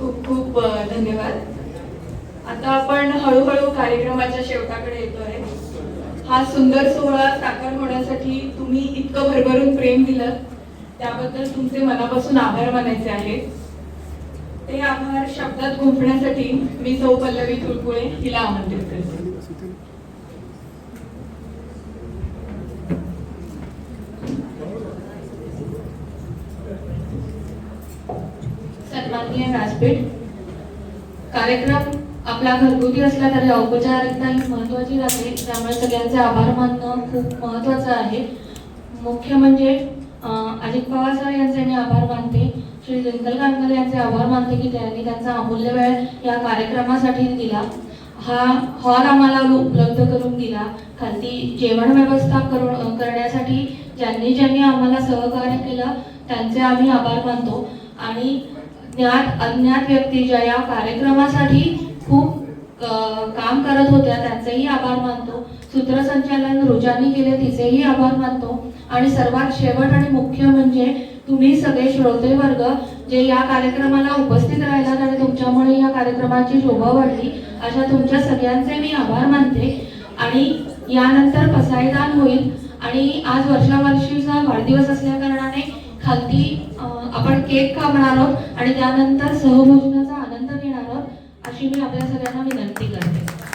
खूप खूप धन्यवाद. आता आपण हळूहळू कार्यक्रमाच्या शेवटाकडे येतोय. हा सुंदर सोहळा साकार होण्यासाठी तुम्ही इतकं भरभरून प्रेम दिलं. त्याबद्दल तुमचे मनापासून आभार मानायचे आहेत ते आभार शब्दात गुंफण्यासाठी मी सौ पल्लवी तुळकुळे हिला आमंत्रित करते. सन्माननीय व्यासपीठ कार्यक्रम आपला घरगुती असला तरी औपचारिकता ही महत्वाची राहते. त्यामुळे सगळ्यांचे आभार मानणं खूप महत्वाचं आहे. मुख्य म्हणजे अजित पवार सर यांचे मी आभार मानते. श्री जिंकल कानकर यांचे आभार मानते की त्यांनी त्यांचा अमूल्य वेळ या कार्यक्रमासाठी दिला. हा हॉल आम्हाला उपलब्ध करून दिला. खाली जेवण व्यवस्था करून करण्यासाठी ज्यांनी ज्यांनी आम्हाला सहकार्य केलं त्यांचे आम्ही आभार मानतो. आणि ज्ञात अज्ञात व्यक्ती ज्या या कार्यक्रमासाठी खूप काम करत होत्या त्यांचेही आभार मानतो. सूत्रसंचालन रुजानी केले तिचेही आभार मानतो. आणि सर्वात शेवट आणि मुख्य म्हणजे तुम्ही सगळे श्रोते वर्ग जे या कार्यक्रमाला उपस्थित राहिलात आणि तुमच्यामुळे या कार्यक्रमाची शोभा वाढली अशा तुमच्या सगळ्यांचे मी आभार मानते. आणि यानंतर पसायदान होईल. आणि आज वर्षावर्षीचा वाढदिवस असल्या कारणाने खालती आपण केक कापणार आहोत आणि त्यानंतर सहभोजनाचा आनंद घेणार आहोत अशी मी आपल्या सगळ्यांना विनंती करते.